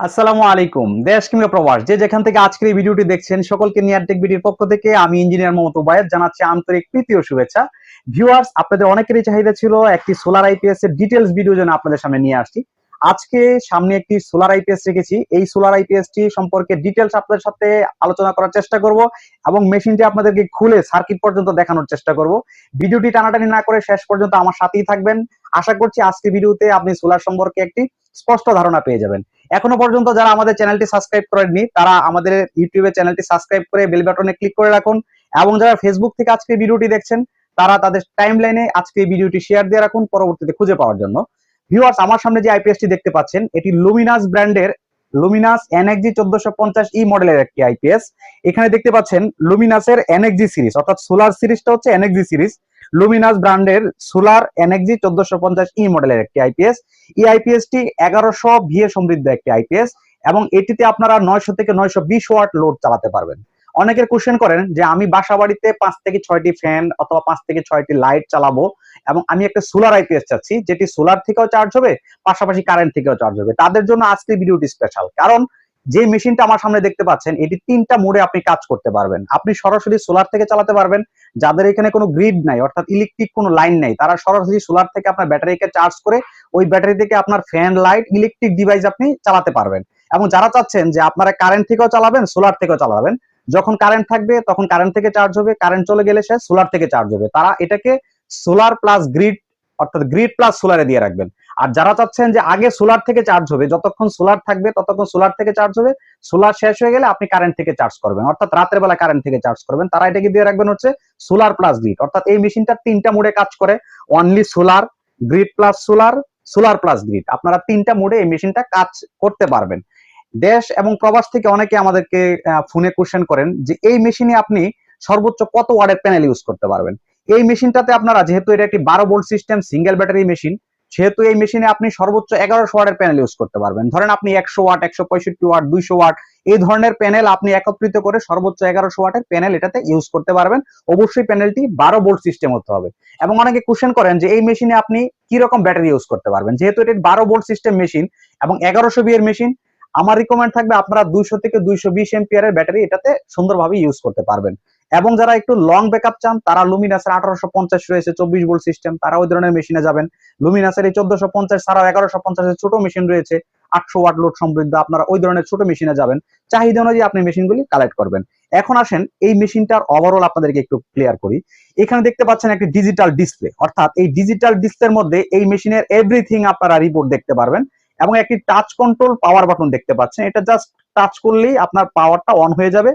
আসসালামু আলাইকুম। দেশ কিংবা প্রবাস, যে যেখান থেকে আজকের এই ভিডিওটি দেখছেন, সকলকে নিয়ারটেক বিডির পক্ষ থেকে আমি ইঞ্জিনিয়ার মোহাম্মদ উবায়েদ জানাচ্ছি আন্তরিক প্রীতি ও শুভেচ্ছা। ভিউয়ার্স আপনাদের অনেকেরই চাহিদা ছিল একটি সোলার আইপিএস এর ডিটেলস ভিডিও যেন আপনাদের সামনে নিয়ে আসছি। আজকে সামনে একটি সোলার আইপিএস রেখেছি। এই সোলার আইপিএস টি সম্পর্কে ডিটেলস আপনাদের সাথে আলোচনা করার চেষ্টা করব এবং মেশিনটি আপনাদেরকে খুলে সার্কিট পর্যন্ত দেখানোর চেষ্টা করব। ভিডিওটি টানাটানি না করে শেষ পর্যন্ত আমার সাথেই থাকবেন। আশা করছি আজকে ভিডিওতে আপনি সোলার সম্পর্কে একটি স্পষ্ট ধারণা পেয়ে যাবেন। এখনও পর্যন্ত যারা আমাদের চ্যানেলটি সাবস্ক্রাইব করেননি, তারা আমাদের ইউটিউবে চ্যানেলটি সাবস্ক্রাইব করে বেল বাটনে ক্লিক করে রাখুন। এবং যারা ফেসবুক থেকে আজকে ভিডিওটি দেখছেন, তারা তাদের টাইম লাইনে আজকে ভিডিওটি শেয়ার দিয়ে রাখুন পরবর্তীতে খুঁজে পাওয়ার জন্য। ভিউয়ার্স আমার সামনে যে আইপিএসটি দেখতে পাচ্ছেন, এটি লুমিনাস ব্র্যান্ডের লুমিনাস এনএক্সজি চোদ্দশো পঞ্চাশ ই মডেলের একটি আইপিএস এখানে দেখতে পাচ্ছেন লুমিনাসের এনএক্সজি সিরিজ অর্থাৎ সোলার সিরিজটা হচ্ছে এনএক্সজি সিরিজ লুমিনাস ব্র্যান্ডের সোলার এনএক্সজি চোদ্দশো পঞ্চাশ ই মডেলের একটি আইপিএস এই আইপিএস টি এগারোশো ভিএ সমৃদ্ধ একটি আইপিএস এবং এটিতে আপনারা নয়শো থেকে নয়শো বিশ ওয়াট লোড চালাতে পারবেন। অনেকের কোশ্চেন করেন যে আমি বাসা বাড়িতে পাঁচ থেকে ছয়টি ফ্যান অথবা পাঁচ থেকে ছয়টি লাইট চালাবো এবং আমি একটা সোলার আইপিএস চাচ্ছি, যেটি সোলার থেকেও চার্জ হবে, পাশাপাশি কারেন্ট থেকেও চার্জ হবে। তাদের জন্য আজকে ভিডিওটি স্পেশাল কারণ যে মেশিনটা আমার সামনে দেখতে পাচ্ছেন, এটি তিনটা মোডে আপনি কাজ করতে পারবেন। আপনি সরাসরি সোলার থেকে চালাতে পারবেন। যাদের এখানে কোনো গ্রিড নাই, অর্থাৎ ইলেকট্রিক কোনো লাইন নাই, তারা সরাসরি সোলার থেকে আপনার ব্যাটারিকে চার্জ করে ওই ব্যাটারি থেকে আপনার ফ্যান লাইট ইলেকট্রিক ডিভাইস আপনি চালাতে পারবেন। এবং যারা চাচ্ছেন যে আপনারা কারেন্ট থেকেও চালাবেন সোলার থেকেও চালাবেন, যখন কারেন্ট থাকবে, তখন কারেন্ট থেকে চার্জ হবে কারেন্ট চলে গেলে সে সোলার থেকে চার্জ হবে। তারা এটাকে সোলার প্লাস গ্রিড অর্থাৎ গ্রিড প্লাস সোলারে দিয়ে রাখবেন। আর যারা চাচ্ছেন যে আগে সোলার থেকে চার্জ হবে, যতক্ষণ সোলার থাকবে, ততক্ষণ সোলার থেকে চার্জ হবে সোলার শেষ হয়ে গেলে আপনি কারেন্ট থেকে চার্জ করবেন। অর্থাৎ রাতের বেলা কারেন্ট থেকে চার্জ করবেন। তারা এটাকে দিয়ে রাখবেন হচ্ছে সোলার প্লাস গ্রিড অর্থাৎ এই মেশিনটা তিনটা মোডে কাজ করে। Only solar grid plus solar solar plus grid আপনারা তিনটা মোডে এই মেশিনটা কাজ করতে পারবেন। দেশ এবং প্রবাস থেকে অনেকে আমাদেরকে ফোনে কোশ্চেন করেন যে এই মেশিনে আপনি সর্বোচ্চ কত ওয়ার্ডের প্যানেল ইউজ করতে পারবেন? এই মেশিনটাতে আপনারা, যেহেতু এটা একটি বারো volt system single battery machine সেহেতু এই মেশিনে আপনি সর্বোচ্চ এগারোশো ওয়াটের প্যানেল ইউজ করতে পারবেন। ধরেন আপনি একশো ওয়াট, একশো পঁয়ষট্টি ওয়াট, দুইশো ওয়াট, এই ধরনের প্যানেল আপনি একত্রিত করে সর্বোচ্চ এগারোশো ওয়াটের প্যানেল এটাতে ইউজ করতে পারবেন। অবশ্যই প্যানেলটি বারো ভোল্ট সিস্টেম হতে হবে। এবং অনেকে কোশ্চেন করেন যে এই মেশিনে আপনি কি রকম ব্যাটারি ইউজ করতে পারবেন? যেহেতু এটি বারো ভোল্ট সিস্টেম মেশিন এবং এগারোশো বিয়ের মেশিন আমার রিকমেন্ড থাকবে আপনারা দুইশো থেকে দুইশো বিশ এমপিয়ারের ব্যাটারি এটাতে সুন্দরভাবে ইউজ করতে পারবেন। এবং যারা একটু লং ব্যাকআপ চান, তারা লুমিনাসের আঠারোশো পঞ্চাশ রয়েছে, চব্বিশ ভোল্ট সিস্টেম তারা ওই ধরনের মেশিনে যাবেন। লুমিনাসের এই চোদ্দশো পঞ্চাশ ছাড়াও এগারোশো পঞ্চাশের ছোট মেশিন রয়েছে, আটশো ওয়াট লোড সমৃদ্ধ, আপনারা ওই ধরনের ছোট মেশিনে যাবেন। চাহিদা অনুযায়ী আপনি মেশিনগুলি কালেক্ট করবেন। এখন আসেন, এই মেশিনটার ওভারঅল আপনাদেরকে একটু ক্লিয়ার করি। এখানে দেখতে পাচ্ছেন একটি ডিজিটাল ডিসপ্লে অর্থাৎ এই ডিজিটাল ডিসপ্লের মধ্যে এই মেশিনের এভরিথিং আপনারা রিপোর্ট দেখতে পারবেন এবং একটি টাচ কন্ট্রোল পাওয়ার বাটন দেখতে পাচ্ছেন। এটা জাস্ট টাচ করলেই আপনার পাওয়ারটা অন হয়ে যাবে।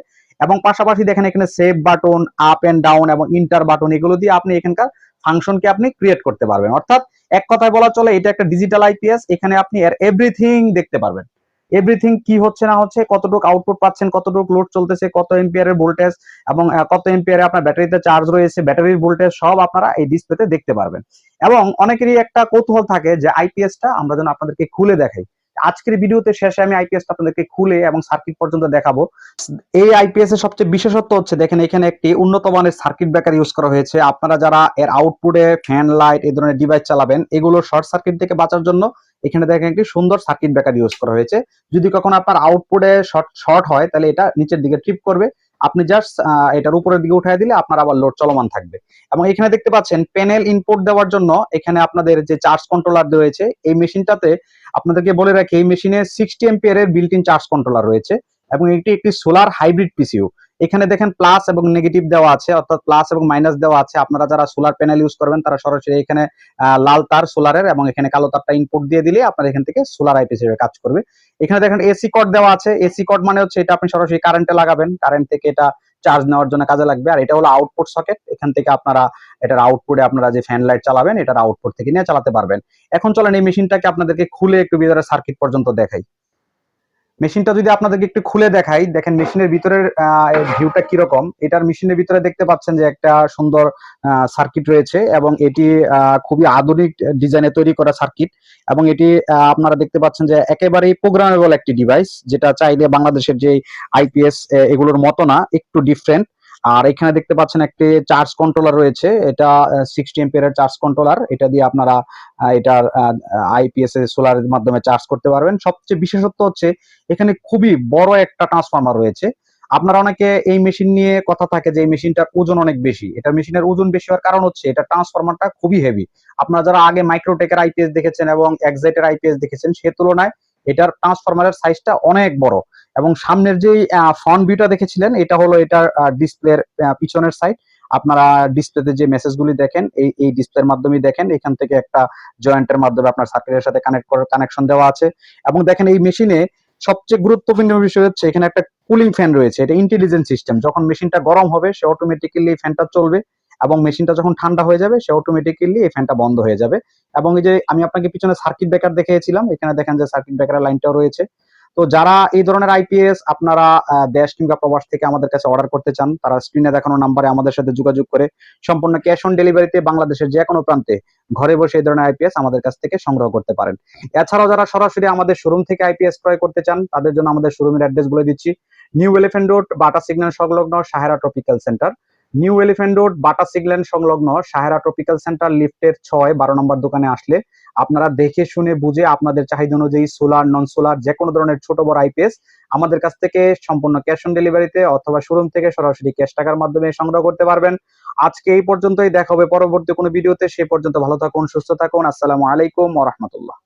এবং পাশাপাশি দেখেন এখানে save button up and down এবং ইন্টার বাটন এগুলো দিয়ে আপনি এখানকার ফাংশনকে আপনি ক্রিয়েট করতে পারবেন। অর্থাৎ এক কথায় বলা চলে, এটা একটা ডিজিটাল আইপিএস এখানে আপনি এর এভরিথিং দেখতে পারবেন। এভরিথিং কি হচ্ছে না হচ্ছে, কতটুকু আউটপুট পাচ্ছেন, কতটুকু লোড চলতেছে, কত এম্পিয়ারের ভোল্টেজ এবং কত এম্পিয়ারে আপনার ব্যাটারিতে চার্জ রয়েছে ব্যাটারির ভোল্টেজ সব আপনারা এই ডিসপ্লেতে দেখতে পারবেন। এবং অনেকেরই একটা কৌতূহল থাকে যে আইপিএসটা আমরা যেন আপনাদেরকে খুলে দেখাই। আজকের ভিডিওতে শেষে আমি আইপিএস আপনাদেরকে খুলে এবং সার্কিট পর্যন্ত দেখাবো। এই আইপিএস এর সবচেয়ে বিশেষত্ব হচ্ছে, দেখেন এখানে একটি উন্নত মানের সার্কিট ব্রেকার ইউজ করা হয়েছে। আপনারা যারা এর আউটপুটে ফ্যান লাইট এই ধরনের ডিভাইস চালাবেন, এগুলো শর্ট সার্কিট থেকে বাঁচার জন্য এখানে দেখেন একটি সুন্দর সার্কিট ব্রেকার ইউজ করা হয়েছে। যদি কখনো আপনার আউটপুটে শর্ট শর্ট হয়, তাহলে এটা নিচের দিকে ট্রিপ করবে। আপনি জাস্ট এটার উপরের দিকে উঠাই দিলে আপনার আবার লোড চলমান থাকবে। এবং এখানে দেখতে পাচ্ছেন প্যানেল ইনপুট দেওয়ার জন্য এখানে আপনাদের যে চার্জ কন্ট্রোলার রয়েছে, এই মেশিনটাতে আপনাদেরকে বলে রাখি, এই মেশিনে সিক্সটি এম্পিয়ার এর বিল্ট ইন চার্জ কন্ট্রোলার রয়েছে এবং এটি একটি সোলার হাইব্রিড পিসিউ এখানে দেখেন প্লাস এবং নেগেটিভ দেওয়া আছে, অর্থাৎ প্লাস এবং মাইনাস দেওয়া আছে। আপনারা যারা সোলার প্যানেল ইউজ করবেন, তারা সরাসরি এখানে লাল তার সোলারের এবং এখানে কালো তারটা ইনপুট দিয়ে দিলে আপনার এখান থেকে সোলার আইপি হিসেবে কাজ করবে। এখানে দেখেন এসি কড দেওয়া আছে। এসি কড মানে হচ্ছে এটা আপনি সরাসরি কারেন্টে লাগাবেন। কারেন্ট থেকে এটা চার্জ নেওয়ার জন্য কাজে লাগবে। আর এটা হলো আউটপুট সকেট এখান থেকে আপনারা এটার আউটপুটে আপনারা যে ফ্যান লাইট চালাবেন, এটার আউটপুট থেকে নিয়ে চালাতে পারবেন। এখন চলেন এই মেশিনটাকে আপনাদেরকে খুলে একটু ভিতরে সার্কিট পর্যন্ত দেখাই। মেশিনটা যদি আপনাদেরকে একটু খুলে দেখাই, দেখেন মেশিনের ভিতরের ভিউটা কীরকম? এটার মেশিনের ভিতরে দেখতে পাচ্ছেন যে একটা সুন্দর সার্কিট রয়েছে এবং এটি খুবই আধুনিক ডিজাইনে তৈরি করা সার্কিট এবং এটি আপনারা দেখতে পাচ্ছেন যে একেবারেই প্রোগ্রামেবল একটি ডিভাইস যেটা চাইলে বাংলাদেশের যে আইপিএস এগুলোর মতো না, একটু ডিফারেন্ট আর এখানে দেখতে পাচ্ছেন একটি চার্জ কন্ট্রোলার রয়েছে। এটা সিক্সটি এম্পিয়ারের চার্জ কন্ট্রোলার এটা দিয়ে আপনারা এটার আইপিএস সোলারের মাধ্যমে চার্জ করতে পারবেন। সবচেয়ে বিশেষত্ব হচ্ছে, এখানে খুবই বড় একটা ট্রান্সফরমার রয়েছে। আপনারা অনেকে এই মেশিন নিয়ে কথা থাকে যে, এই মেশিনটার ওজন অনেক বেশি। এটা মেশিনের ওজন বেশি হওয়ার কারণ হচ্ছে, এটা ট্রান্সফরমারটা খুবই হেভি আপনারা যারা আগে মাইক্রোটেকের আইপিএস দেখেছেন এবং এক্সাইটের আইপিএস দেখেছেন, সে তুলনায় এটার ট্রান্সফরমারের সাইজটা অনেক বড়। এবং সামনের যে ফ্রন্ট ভিউটা দেখেছিলেন, এটা হলো এটার ডিসপ্লের পিছনের সাইড আপনারা ডিসপ্লেতে যে মেসেজগুলি দেখেন, এই এই ডিসপ্লের মাধ্যমে দেখেন, এখান থেকে একটা জয়েন্টের মাধ্যমে আপনার সার্কিটের সাথে কানেক্ট করার কানেকশন দেওয়া আছে। এবং দেখেন এই মেশিনে সবচেয়ে গুরুত্বপূর্ণ বিষয় হচ্ছে, এখানে একটা কুলিং ফ্যান রয়েছে, এটা ইন্টেলিজেন্ট সিস্টেম যখন মেশিনটা গরম হবে, সে অটোমেটিক্যালি ফ্যানটা চলবে। এবং মেশিনটা যখন ঠান্ডা হয়ে যাবে, সে অটোমেটিক্যালি এই ফ্যানটা বন্ধ হয়ে যাবে। এবং এই যে আমি আপনাকে পিছনে সার্কিট ব্রেকার দেখিয়েছিলাম, এখানে দেখেন যে সার্কিট ব্রেকারের লাইনটাও রয়েছে। তো যারা এই ধরনের আইপিএস আপনারা দেশ কিংবা প্রবাস থেকে আমাদের কাছে অর্ডার করতে চান, তারা স্ক্রিনে দেখানো নাম্বারে আমাদের সাথে যোগাযোগ করে সম্পূর্ণ ক্যাশ অন ডেলিভারিতে বাংলাদেশের যে কোনো প্রান্তে ঘরে বসে এই ধরনের আইপিএস আমাদের কাছ থেকে সংগ্রহ করতে পারেন। এছাড়াও যারা সরাসরি আমাদের শোরুম থেকে আইপিএস ক্রয় করতে চান, তাদের জন্য আমাদের শোরুমের অ্যাড্রেস বলে দিচ্ছি। New Elephant Road Bata signal সংলগ্ন Sahera Tropical Centre New Elephant Road, Bata signal সংলগ্ন সাহেরা ট্রপিক্যাল সেন্টার, লিফটের ছয়, বারো নম্বর দোকানে আসলে আপনারা দেখে শুনে বুঝে আপনাদের চাহিদা অনুযায়ী সোলার নন সোলার যে কোনো ধরনের ছোট বড় আইপিএস আমাদের কাছ থেকে সম্পূর্ণ ক্যাশ অন ডেলিভারিতে অথবা শোরুম থেকে সরাসরি ক্যাশ টাকার মাধ্যমে সংগ্রহ করতে পারবেন। আজকে এই পর্যন্তই, দেখা হবে পরবর্তী কোনো ভিডিওতে সে পর্যন্ত ভালো থাকুন, সুস্থ থাকুন। আসসালামু আলাইকুম ওয়া রাহমাতুল্লাহ।